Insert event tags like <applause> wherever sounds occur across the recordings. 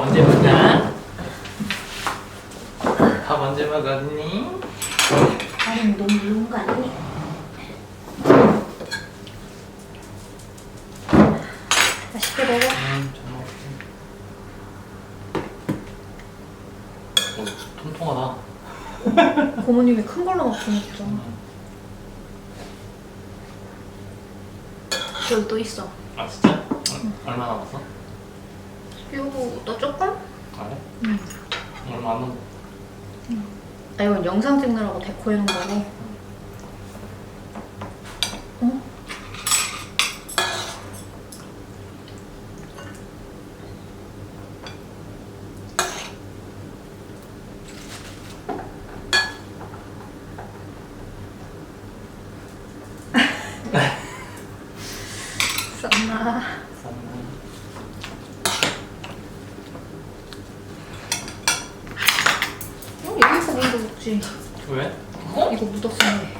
밥 언제 먹나? 밥 언제 먹었니? 아니 너무 이런 거 아니니? 맛있게 먹어. 음, 잘 먹었어 오, 통통하다 <laughs> 고모님이 큰 걸로 먹고 먹죠. 여기 또 있어. 아 진짜? 응. 얼마 남았어? 이거 너 조금? 아 그래? 응. 얼마 안 남았어 아 이건 영상 찍느라고 데코해 놓은 거고. 어? 썸나. 어, 여기서 먼저 먹지. 왜? 이거 묻었었네.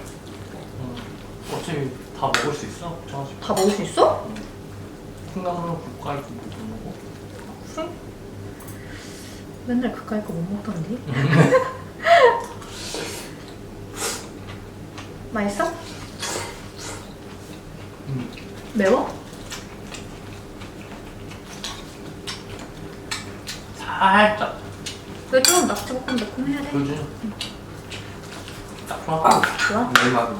응. 어차피 다 먹을 수 있어 걱정하지 마 다 먹을 수 있어? 콩나물은 국가 있고 못 먹어 그래? 맨날 그까이 거 못 먹던데? 맛있어? 응. 매워? 살짝. 왜좀 낙지볶음 매콤해야 돼? 그러지. 딱 좋아. 좋아? 내 맛은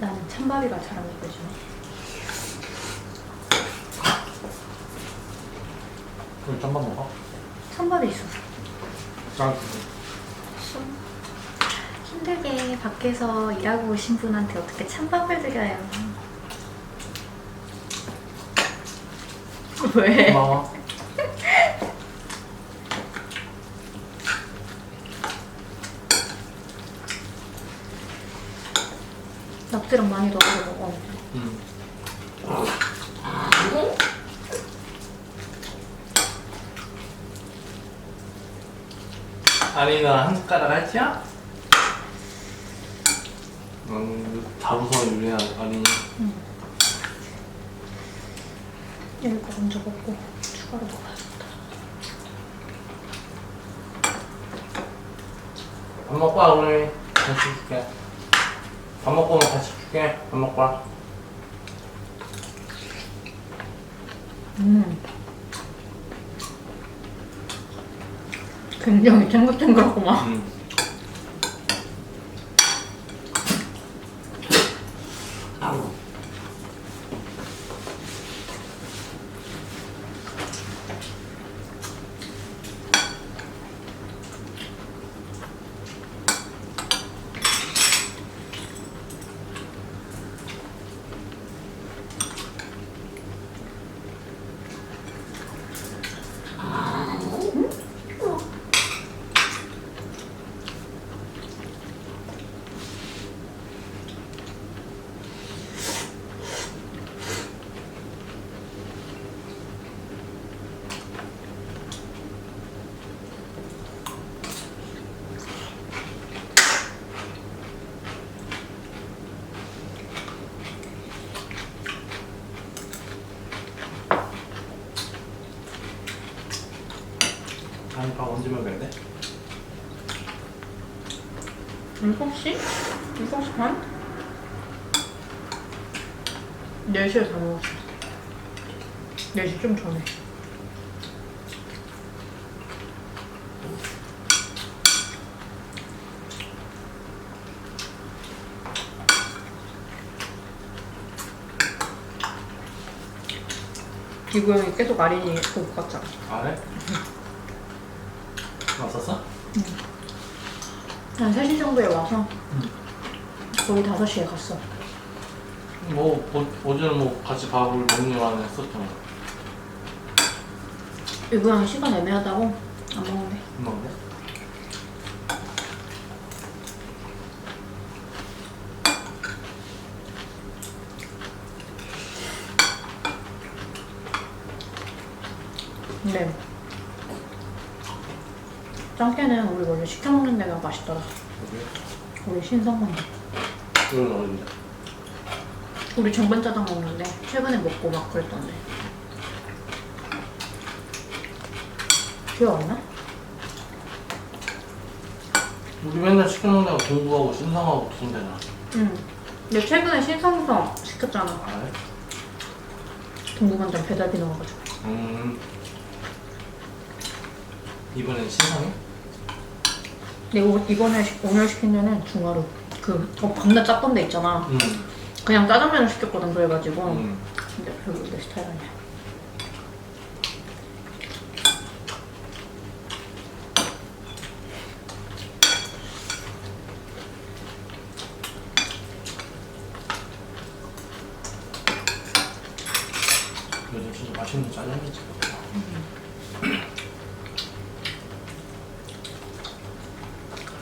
나는 찬밥이가 잘 안 먹어지네. 그럼 짬밥 먹어? 찬밥이 있어. 짠 힘들게 밖에서 일하고 오신 분한테 어떻게 찬밥을 드려요? <laughs> 왜? 고마워 낙지랑 많이 넣어서 먹어. 응. 아리나 한 숟가락 할지야? 음, 다부서 요리야 아니 이거 먼저 먹고 추가로 먹어야겠다. 밥 먹고 와 우리 같이 줄게 밥 먹고 오면 같이 줄게 밥 먹고 와 음. 굉장히 탱글탱글하구만. 응. 7시? 7시 반? 4시에 다 먹었어 4시 좀 전에 기구 형이 계속 아린이 보고 갔잖아 안 해? 왔었어? 한 3시 정도에 와서 거의 5시에 갔어. 뭐 어, 어제는 뭐 같이 밥을 먹느라고 했었잖아 형이 시간 애매하다고 안 먹는데. 안 먹네? 근데 짱깨는 우리 원래 시켜 먹는 데가 맛있더라? 우리 신성만두 이건 어딘데? 우리 정반짜장 먹는데 최근에 먹고 막 그랬던데 기억 안 나? 우리 맨날 시켜 먹는 데가 공부하고 신상하고 두 군데잖아 응 근데 최근에 신성서 시켰잖아 안 해? 동부간장 배달비 넣어가지고 음 이번엔 신상해? 근데 오- 이번에 시- 오늘 시킨 데는 중화로 그 어, 겁나 짰던 데 있잖아. 응 그냥 짜장면을 시켰거든 그래가지고. 응. 근데 별로 내 스타일 아니야 요즘 진짜 맛있는 짜장면집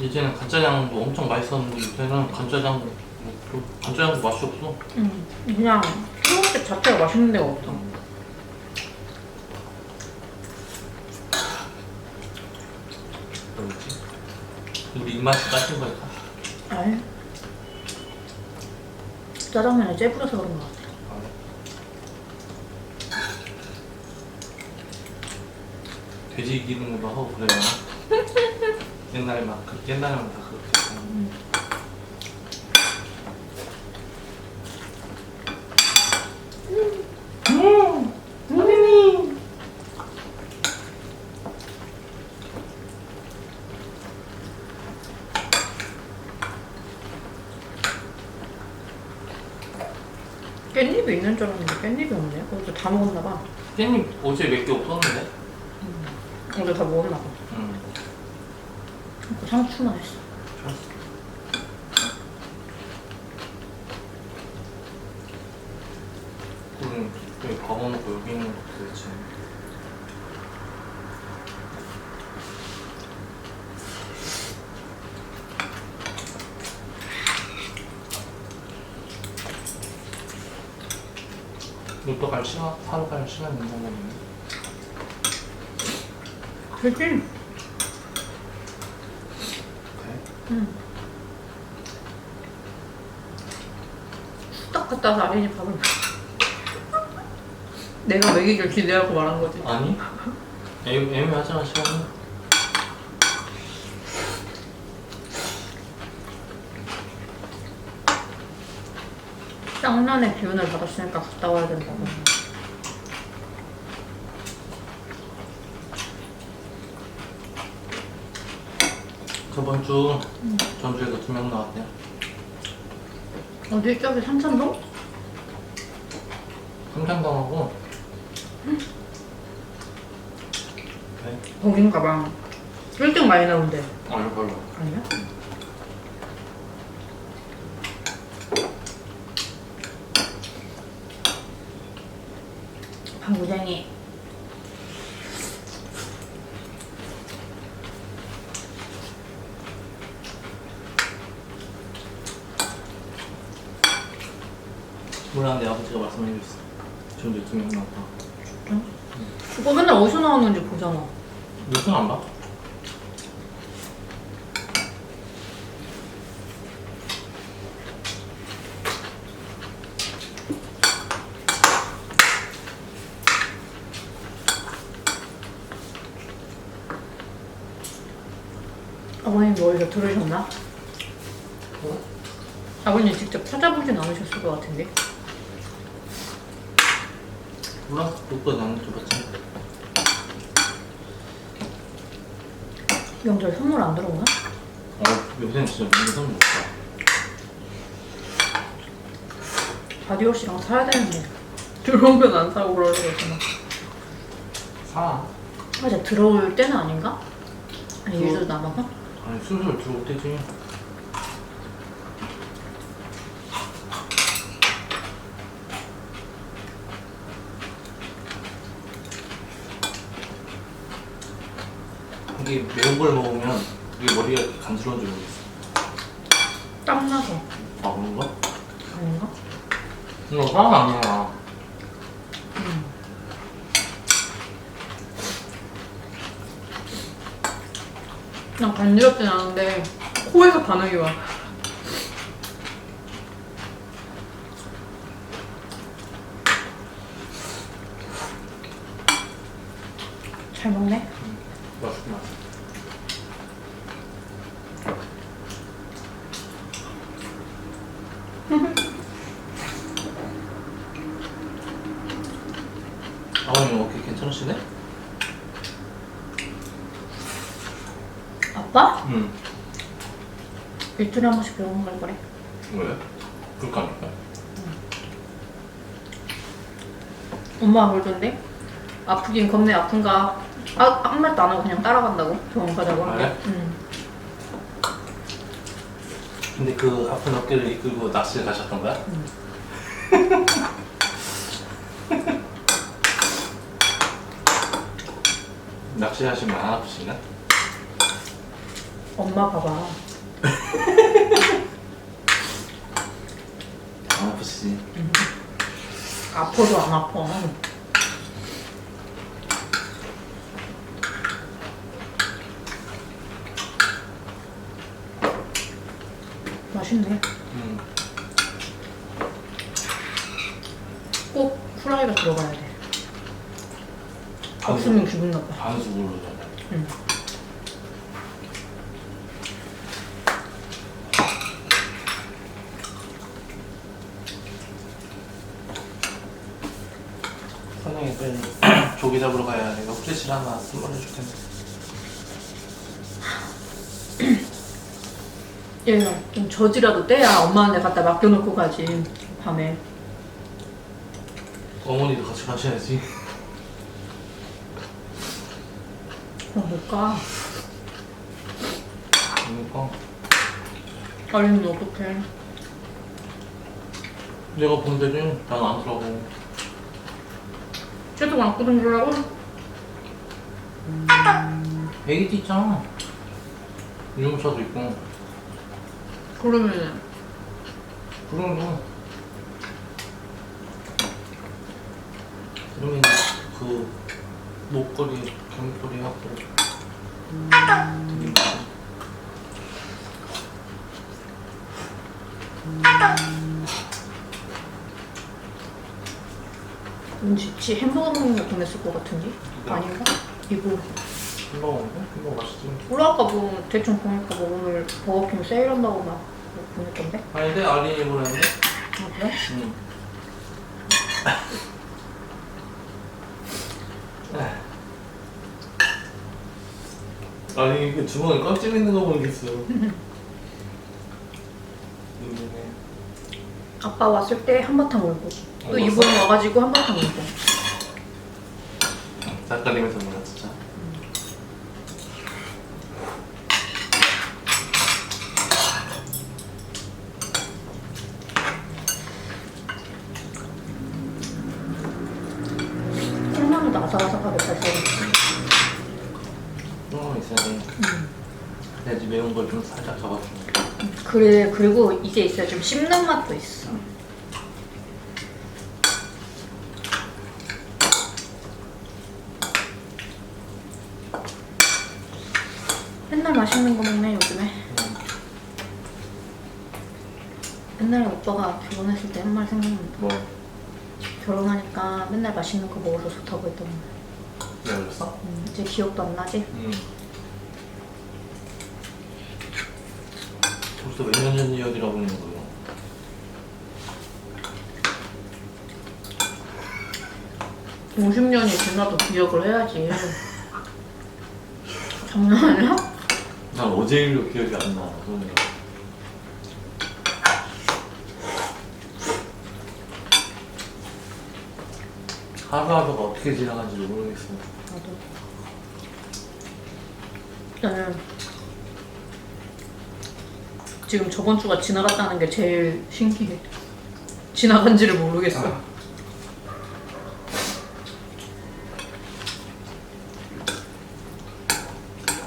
이제는 간짜장도 엄청 맛있었는데 요새는 간짜장 뭐, 또 간짜장도 맛이 없어. 응 그냥 한국집 자체가 맛있는 데가 없어. 그렇지? 우리 입맛이 따진 걸까? 아니. 짜장면에 째 뿌려서 그런 것 같아. 안 해. 돼지 기름으로 하고 그래요 <laughs> 옛날에 막 그, 옛날에만 다 그렇게. 음, 선생님. 깻잎이 있는 줄 알았는데 깻잎이 없네 어제 다 먹었나 봐 깻잎 어제 몇 개 없었는데? 어제 다 먹었나 봐 상추만 했어. 우리 여기 밥먹고 여기 있는 거 도대체 로또 갈 시간, 사러 갈 시간 있는 거네. 그치? 응 후딱 갔다 와서 아린이 밥을 먹어. <laughs> 내가 먹이길 기대하고 말한 거지 아니? 애, 애매하잖아 시간이. 쌍년의 기운을 받았으니까 갔다 와야 된다고 저번 주 전주에서 두 명 나왔대요. 어디 저기 삼천동? 삼장당하고 그래? 거긴가 봐 1등 많이 나온대 아니 별로 아니야? 방구쟁이 내 아버지가 말씀해 줬어 전주에 두명 나왔다 그거 맨날 어디서 나왔는지 보잖아 뉴스는 안 봐? 아버님 어디서 들으셨나? 어? 아버님 직접 찾아보진 않으셨을 것 같은데. 몰라? 그것도 나는 들었지. 명절 선물 안 들어오나? 어, 요새는 진짜 뭔가 선물 없다. 바디워시랑 사야 되는데. 들어오면 안 사고 그러려고 했잖아. 사. 아직 들어올 때는 아닌가? 아니, 일주일 남아서? 아니, 슬슬 들어올 때지. 이게 매운 걸 먹으면 이게 머리가 이렇게 간지러운 줄 모르겠어. 땀나서. 아, 그런가? 아닌가? 이거 땀 아니야. 그냥 간지럽진 않은데, 코에서 반응이 와. 잘 먹네. 맛있구나. 아버님 어깨 괜찮으시네? 아빠? 응. 일주일에 한 번씩 병원 갈 거래. 왜? 그럴까니까. 엄마가 그러던데? 아프긴 겁내 아픈가? 아, 아무 말도 안 하고 그냥 따라간다고? 병원 가자고 하는데? 아, 그래? 응. 근데 그 아픈 어깨를 이끌고 낚시를 가셨던 거야? <laughs> 낚시하시면 안 아프신가? 엄마 봐봐. <laughs> 안 아프시지. 아파도 안 아파. 맛있네. 음. 꼭 후라이가 들어가야 돼. 아, 없으면 기분 나빠. 반숙으로 좀. 응. 선생님 빨리 조기 잡으러 가야 내가 후레쉬 하나 선물해 줄 텐데. 얘가 좀 저지라도 떼야 엄마한테 갖다 맡겨놓고 가지. 밤에. 어머니도 같이 가셔야지. 그럼 못 가. 그러니까 아니면 어떡해. 내가 본 데지 난안 들어가고. 계속 안고 다니려고? 애기도 있잖아. 유모차도 있고. 그러면 그러면 그러면 그 목걸이 gem목걸이 하고. 되게 왠지 지 햄버거 먹는 거 보냈을 것 같은데? 네. 아닌가? 이거 햄버거 먹는데? 햄버거 맛있지 우리 아까 뭐 대충 보니까 뭐 오늘 버거킹 세일한다고 막 보냈던데? 아닌데? 아린이 보냈는데? 아 그래? 응 아니 그 주머니 꽉 찌는 거 모르겠어 <laughs> 음, 눈물에 아빠 왔을 때 한바탕 울고 또 어, 이분 와가지고 한 바탕 울고 낯가리면서 몰라 진짜? 콩나물도 아삭아삭하게 잘 썰었어 그런 거 있어야 돼 그래야지 매운 걸 좀 살짝 잡아주는 그래 그리고 이게 있어야 좀 씹는 맛도 있어 맨날 맛있는 거 먹네 요즘에 옛날에 오빠가 결혼했을 때 한 말 생각난다 뭐 결혼하니까 맨날 맛있는 거 먹어서 좋다고 했던 거왜 그랬어? 음, 이제 기억도 안 나지? 응 벌써 몇 년 전 이야기라고 있는 거예요. 오 50년이 지나도 기억을 해야지. <laughs> 장난 아니야? 난 어제 일로 기억이 안 나. 그러니까. 하루하루가 어떻게 지나간지 모르겠어. 나도. 나는 지금 저번 주가 지나갔다는 게 제일 신기해. 지나간지를 모르겠어.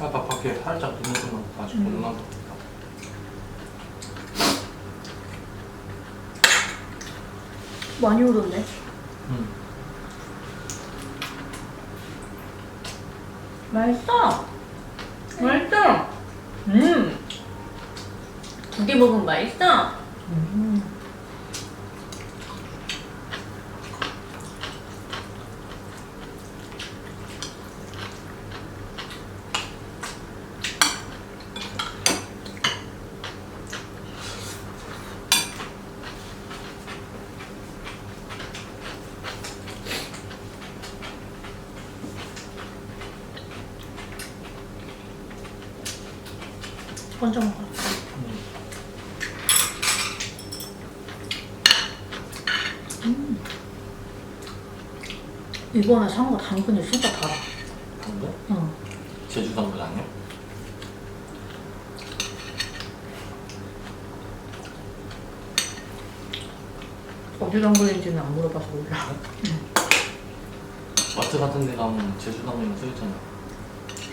하다 밖에 살짝 눈으로만 아직 음. 못 나서. 많이 오던데. 응. 맛있어. 맛있어. 음. 두 개 먹으면 맛있어. 음. 먼저 먹어. 이번에 산 거 당근이 진짜 달아. 근데 응. 제주 당근 아니야? 어디 당근인지는 안 물어봐서 몰라. 마트 같은 데 가면 제주 당근 써있잖아.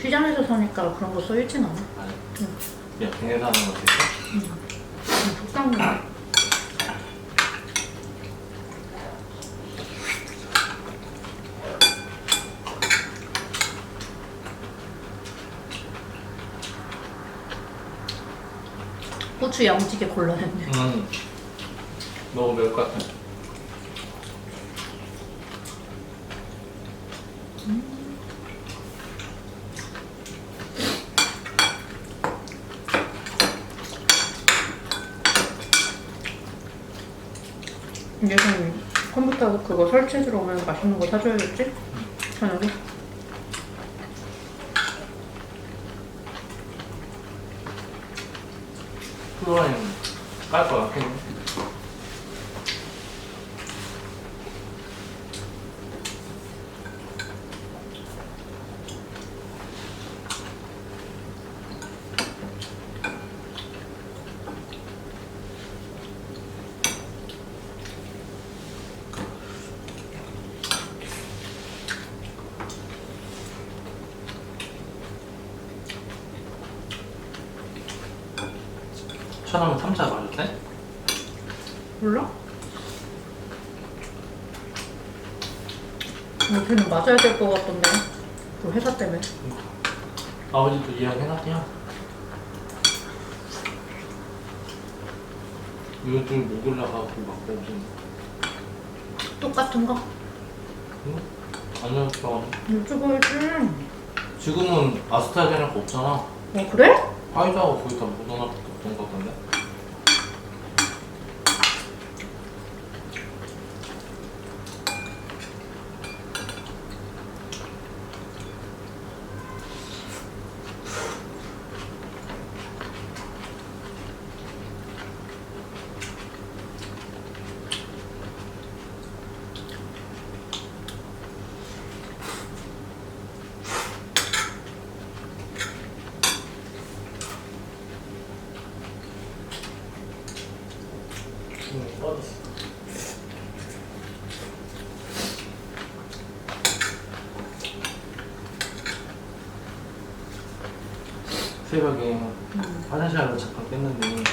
시장에서 사니까 그런 거 써있진 않아. 아니. 응. 그냥 국내 사는 거 있어? 그냥 국산 고추 야무지게 골라냈네. 응. 너무 매울 것 같아. 이제는 컴퓨터 그거 설치해주러 오면 맛있는 거 사줘야겠지? 저녁에? 프로라인 깔거 같긴 해. 천하면 3차 맞았대? 몰라? 여기는 맞아야 될 것 같던데 그 회사 때문에 아버지도 이야기 해놨대요. 이거 좀 먹으려고 막 무슨 똑같은 거? 응? 아니요 저 유튜브 해지 지금은 아스트라제네카 없잖아. 어 그래? 화이자가 거의 다 묻어놨던 것 같던데. 새벽에 화장실 가서 잠깐 깼는데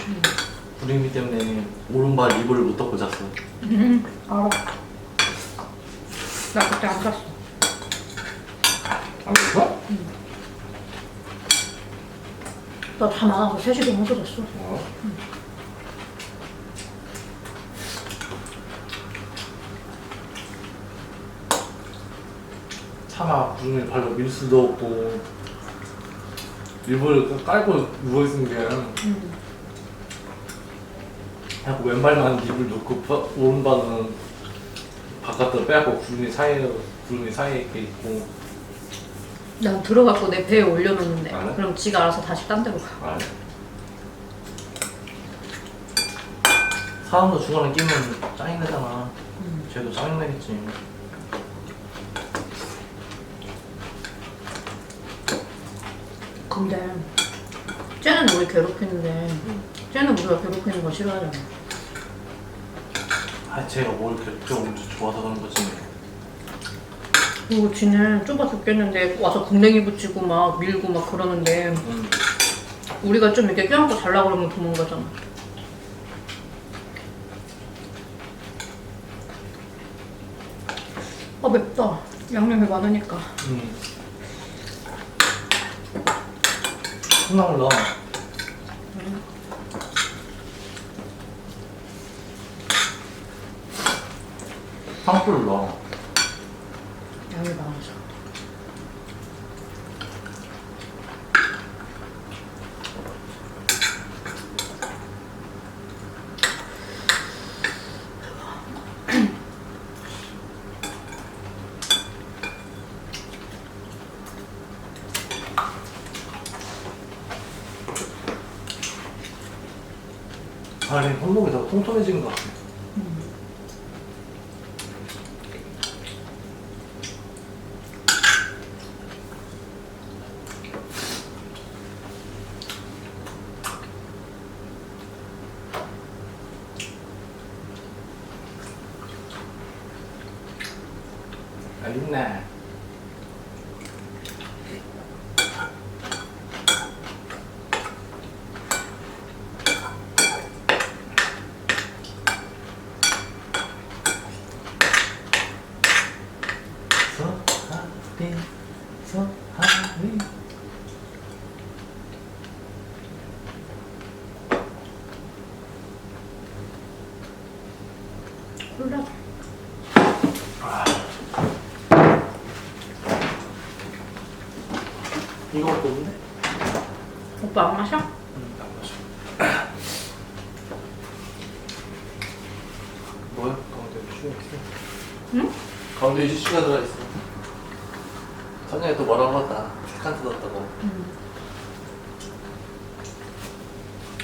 구름이 때문에 오른발 이불을 못 덮고 잤어. 음. 알아. 나 그때 안 샀어. 안 그랬어? 나다 나가서 3시 넘어서 잤어? 어? 차마 구름이 발로 밀 수도 없고 이불을 깔고 누워있는 게 음. 하고 왼발만 입을 놓고 바- 오른발은 바깥으로 빼고 구름이 사이에 구름이 사이에 이렇게 있고 난 들어갖고 내 배에 올려놓는데 안 해? 그럼 지가 알아서 다시 딴 데로 가. 아 사람도 중간에 끼면 짜증내잖아 음. 쟤도 짜증내겠지 근데 쟤는 우리 괴롭히는데 쟤는 우리가 괴롭히는 거 싫어하잖아. 아 쟤가 뭘 그렇게 엄청 좋아서 그런 거지 그리고 지는 좁아 죽겠는데 와서 궁뎅이 붙이고 막 밀고 막 그러는데 응. 우리가 좀 이렇게 껴안고 잘라 그러면 도망가잖아. 아 맵다. 양념이 많으니까. 응. 콩나물 넣어. 황풀 넣어 양이 많아서. 아니 손목이 더 통통해진 것 같아 맛있네 서하빈 서하빈 콜라. 이거밖에 없네? 오빠 안 마셔? 응, 안 마셔 뭐야? 가운데 슈가 있어? 응? 가운데 이제 슈가 들어있어 선영이 또 뭐라고 했다 세칸 뜯었다고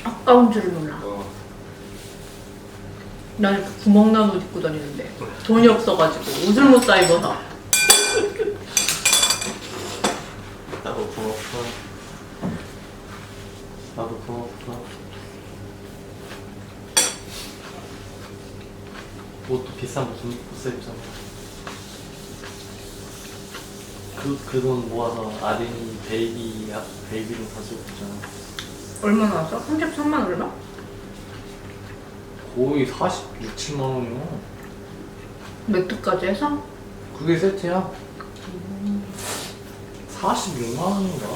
아까운 줄을 몰라. 어. 난 이렇게 구멍난 옷 입고 다니는데 돈이 없어가지고 옷을 못 사 입어서. 나도 부럽어 나도 부럽어 옷도 비싼 옷못 입잖아 그, 그 돈 모아서 아린이 베이비, 베이비를 사주고 있잖아 얼마 나 왔어? 33만 얼마? 거의 46, 7만 원이요 매트까지 해서? 그게 세트야 46만 원인가?